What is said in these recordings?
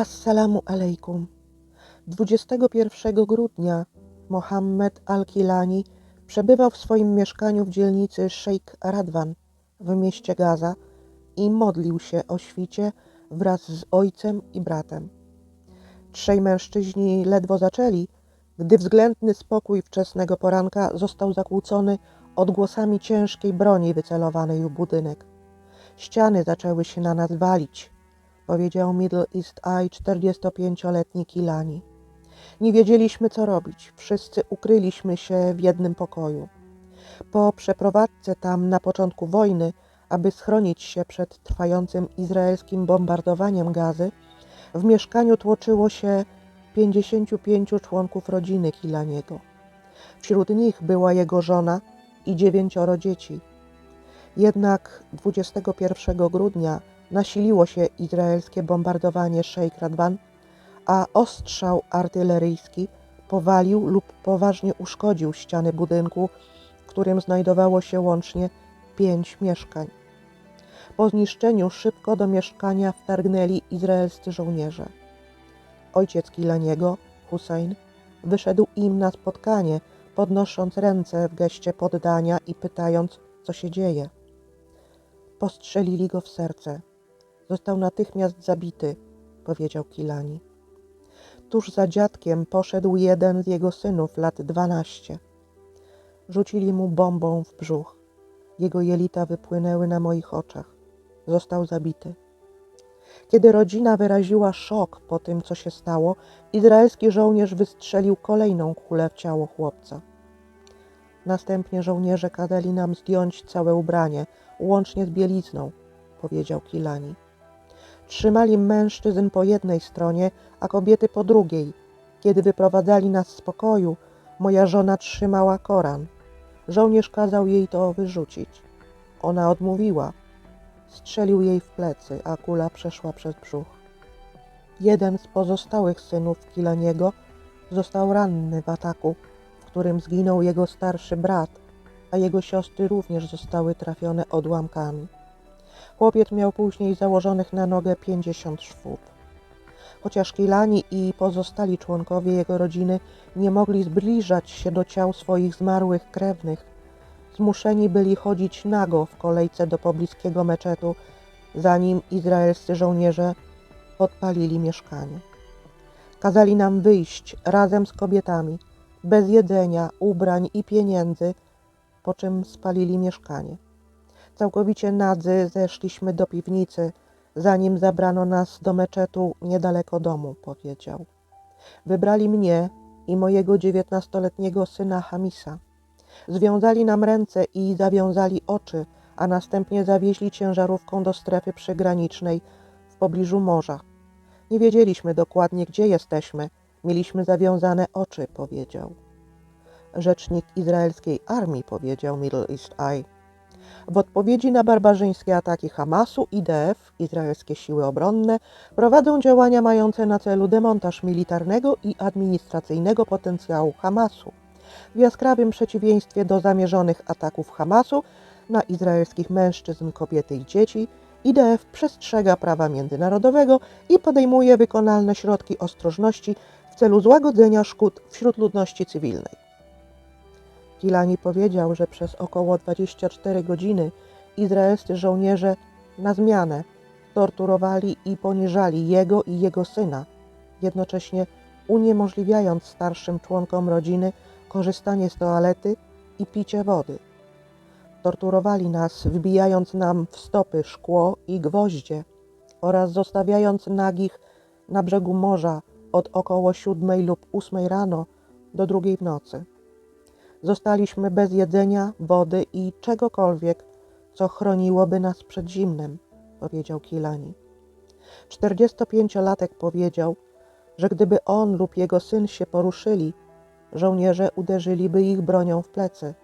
Assalamu alaikum. 21 grudnia Mohammed Al-Kilani przebywał w swoim mieszkaniu w dzielnicy Sheikh Radwan w mieście Gaza i modlił się o świcie wraz z ojcem i bratem. Trzej mężczyźni ledwo zaczęli, gdy względny spokój wczesnego poranka został zakłócony odgłosami ciężkiej broni wycelowanej w budynek. Ściany zaczęły się na nas walić, powiedział Middle East Eye 45-letni Kilani. Nie wiedzieliśmy, co robić. Wszyscy ukryliśmy się w jednym pokoju. Po przeprowadzce tam na początku wojny, aby schronić się przed trwającym izraelskim bombardowaniem gazy, w mieszkaniu tłoczyło się 55 członków rodziny Kilaniego. Wśród nich była jego żona i dziewięcioro dzieci. Jednak 21 grudnia nasiliło się izraelskie bombardowanie Sheikh Radwan, a ostrzał artyleryjski powalił lub poważnie uszkodził ściany budynku, w którym znajdowało się łącznie pięć mieszkań. Po zniszczeniu szybko do mieszkania wtargnęli izraelscy żołnierze. Ojciec Kilaniego, Hussein, wyszedł im na spotkanie, podnosząc ręce w geście poddania i pytając, co się dzieje. Postrzelili go w serce. Został natychmiast zabity, powiedział Kilani. Tuż za dziadkiem poszedł jeden z jego synów, lat dwanaście. Rzucili mu bombą w brzuch. Jego jelita wypłynęły na moich oczach. Został zabity. Kiedy rodzina wyraziła szok po tym, co się stało, izraelski żołnierz wystrzelił kolejną kulę w ciało chłopca. Następnie żołnierze kazali nam zdjąć całe ubranie, łącznie z bielizną, powiedział Kilani. Trzymali mężczyzn po jednej stronie, a kobiety po drugiej. Kiedy wyprowadzali nas z pokoju, moja żona trzymała Koran. Żołnierz kazał jej to wyrzucić. Ona odmówiła. Strzelił jej w plecy, a kula przeszła przez brzuch. Jeden z pozostałych synów Kilaniego został ranny w ataku, w którym zginął jego starszy brat, a jego siostry również zostały trafione odłamkami. Chłopiec miał później założonych na nogę 50 szwów. Chociaż Kilani i pozostali członkowie jego rodziny nie mogli zbliżać się do ciał swoich zmarłych krewnych, zmuszeni byli chodzić nago w kolejce do pobliskiego meczetu, zanim izraelscy żołnierze podpalili mieszkanie. Kazali nam wyjść razem z kobietami, bez jedzenia, ubrań i pieniędzy, po czym spalili mieszkanie. Całkowicie nadzy zeszliśmy do piwnicy, zanim zabrano nas do meczetu niedaleko domu, powiedział. Wybrali mnie i mojego dziewiętnastoletniego syna Hamisa. Związali nam ręce i zawiązali oczy, a następnie zawieźli ciężarówką do strefy przygranicznej w pobliżu morza. Nie wiedzieliśmy dokładnie, gdzie jesteśmy. Mieliśmy zawiązane oczy, powiedział. Rzecznik izraelskiej armii, powiedział Middle East Eye. W odpowiedzi na barbarzyńskie ataki Hamasu, IDF, izraelskie siły obronne, prowadzą działania mające na celu demontaż militarnego i administracyjnego potencjału Hamasu. W jaskrawym przeciwieństwie do zamierzonych ataków Hamasu na izraelskich mężczyzn, kobiety i dzieci, IDF przestrzega prawa międzynarodowego i podejmuje wykonalne środki ostrożności w celu złagodzenia szkód wśród ludności cywilnej. Kilani powiedział, że przez około 24 godziny izraelscy żołnierze na zmianę torturowali i poniżali jego i jego syna, jednocześnie uniemożliwiając starszym członkom rodziny korzystanie z toalety i picie wody. Torturowali nas, wbijając nam w stopy szkło i gwoździe oraz zostawiając nagich na brzegu morza od około siódmej lub ósmej rano do drugiej w nocy. Zostaliśmy bez jedzenia, wody i czegokolwiek, co chroniłoby nas przed zimnem, powiedział Kilani. 45-latek powiedział, że gdyby on lub jego syn się poruszyli, żołnierze uderzyliby ich bronią w plecy.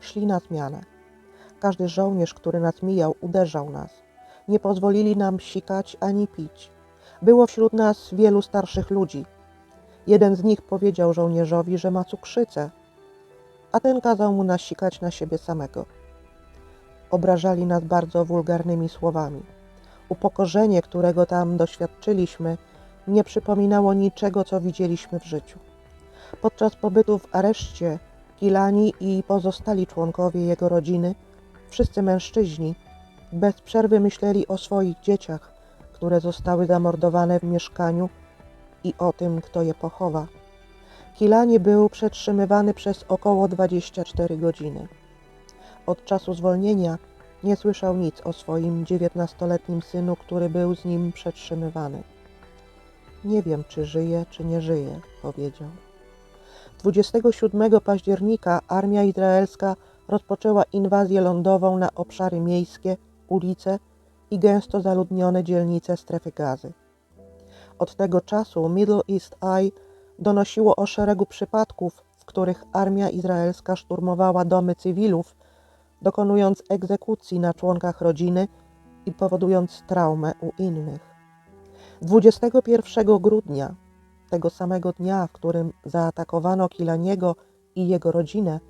Szli na zmianę. Każdy żołnierz, który nas mijał, uderzał nas. Nie pozwolili nam sikać ani pić. Było wśród nas wielu starszych ludzi. Jeden z nich powiedział żołnierzowi, że ma cukrzycę, a ten kazał mu nasikać na siebie samego. Obrażali nas bardzo wulgarnymi słowami. Upokorzenie, którego tam doświadczyliśmy, nie przypominało niczego, co widzieliśmy w życiu. Podczas pobytu w areszcie Kilani i pozostali członkowie jego rodziny, wszyscy mężczyźni, bez przerwy myśleli o swoich dzieciach, które zostały zamordowane w mieszkaniu i o tym, kto je pochowa. Kilani był przetrzymywany przez około 24 godziny. Od czasu zwolnienia nie słyszał nic o swoim dziewiętnastoletnim synu, który był z nim przetrzymywany. Nie wiem, czy żyje, czy nie żyje, powiedział. 27 października armia izraelska rozpoczęła inwazję lądową na obszary miejskie, ulice i gęsto zaludnione dzielnice strefy gazy. Od tego czasu Middle East Eye donosiło o szeregu przypadków, w których armia izraelska szturmowała domy cywilów, dokonując egzekucji na członkach rodziny i powodując traumę u innych. 21 grudnia, tego samego dnia, w którym zaatakowano Kilaniego i jego rodzinę,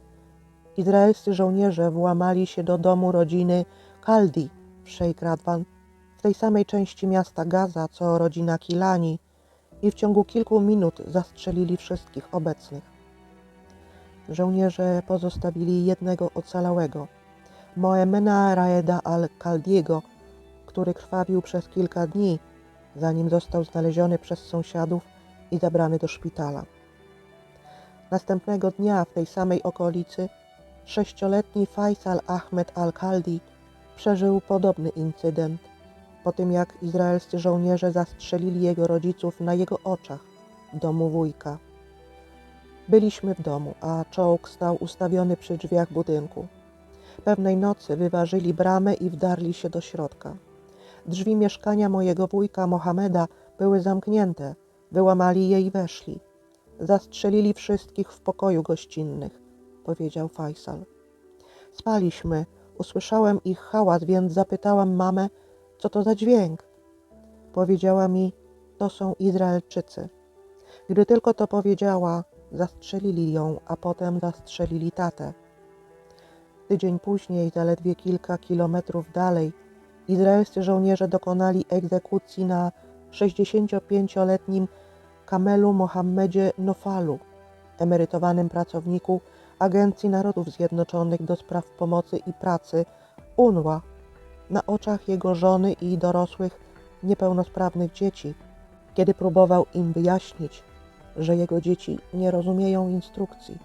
izraelscy żołnierze włamali się do domu rodziny Kaldi w Sheikh Radwan, w tej samej części miasta Gaza, co rodzina Kilani i w ciągu kilku minut zastrzelili wszystkich obecnych. Żołnierze pozostawili jednego ocalałego, Moemena Raeda al-Kaldiego, który krwawił przez kilka dni, zanim został znaleziony przez sąsiadów i zabrany do szpitala. Następnego dnia w tej samej okolicy sześcioletni Faisal Ahmed al-Kaldi przeżył podobny incydent po tym jak izraelscy żołnierze zastrzelili jego rodziców na jego oczach w domu wujka. Byliśmy w domu, a czołg stał ustawiony przy drzwiach budynku. Pewnej nocy wyważyli bramę i wdarli się do środka. Drzwi mieszkania mojego wujka Mohameda były zamknięte, wyłamali je i weszli. Zastrzelili wszystkich w pokoju gościnnych, powiedział Faisal. Spaliśmy, usłyszałem ich hałas, więc zapytałam mamę, co to za dźwięk. Powiedziała mi, to są Izraelczycy. Gdy tylko to powiedziała, zastrzelili ją, a potem zastrzelili tatę. Tydzień później, zaledwie kilka kilometrów dalej, izraelscy żołnierze dokonali egzekucji na 65-letnim Kamelu Mohammedzie Nofalu, emerytowanym pracowniku Agencji Narodów Zjednoczonych do Spraw Pomocy i Pracy UNRWA na oczach jego żony i dorosłych niepełnosprawnych dzieci, kiedy próbował im wyjaśnić, że jego dzieci nie rozumieją instrukcji,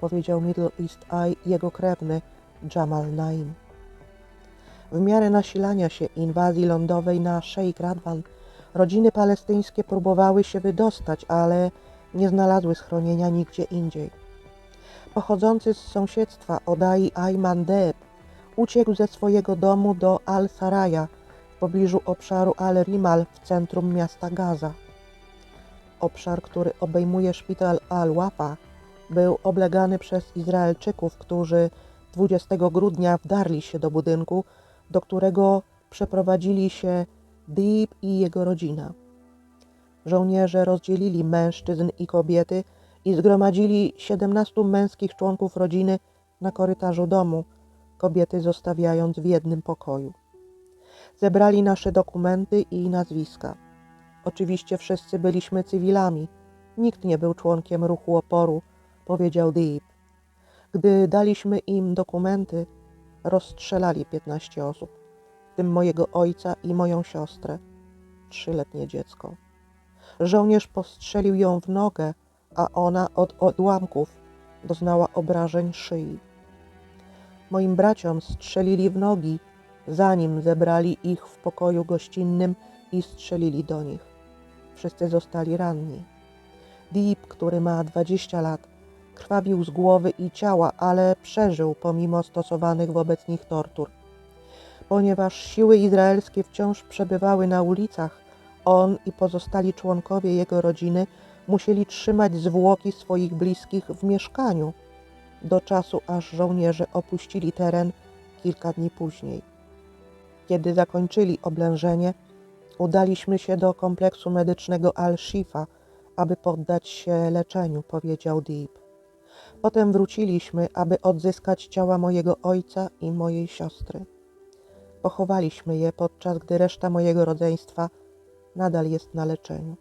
powiedział Middle East Eye jego krewny Jamal Naim. W miarę nasilania się inwazji lądowej na Sheikh Radwan, rodziny palestyńskie próbowały się wydostać, ale nie znalazły schronienia nigdzie indziej. Pochodzący z sąsiedztwa Odai Ayman Deb uciekł ze swojego domu do Al-Saraja w pobliżu obszaru Al-Rimal w centrum miasta Gaza. Obszar, który obejmuje szpital Al-Wafa, był oblegany przez Izraelczyków, którzy 20 grudnia wdarli się do budynku, do którego przeprowadzili się Deep i jego rodzina. Żołnierze rozdzielili mężczyzn i kobiety i zgromadzili 17 męskich członków rodziny na korytarzu domu, kobiety zostawiając w jednym pokoju. Zebrali nasze dokumenty i nazwiska. Oczywiście wszyscy byliśmy cywilami. Nikt nie był członkiem ruchu oporu, powiedział Deep. Gdy daliśmy im dokumenty, rozstrzelali 15 osób, w tym mojego ojca i moją siostrę, trzyletnie dziecko. Żołnierz postrzelił ją w nogę, a ona od odłamków doznała obrażeń szyi. Moim braciom strzelili w nogi, zanim zebrali ich w pokoju gościnnym i strzelili do nich. Wszyscy zostali ranni. Deep, który ma 20 lat, krwawił z głowy i ciała, ale przeżył pomimo stosowanych wobec nich tortur. Ponieważ siły izraelskie wciąż przebywały na ulicach, on i pozostali członkowie jego rodziny musieli trzymać zwłoki swoich bliskich w mieszkaniu do czasu, aż żołnierze opuścili teren kilka dni później. Kiedy zakończyli oblężenie, udaliśmy się do kompleksu medycznego Al-Shifa, aby poddać się leczeniu, powiedział Deep. Potem wróciliśmy, aby odzyskać ciała mojego ojca i mojej siostry. Pochowaliśmy je, podczas gdy reszta mojego rodzeństwa nadal jest na leczeniu.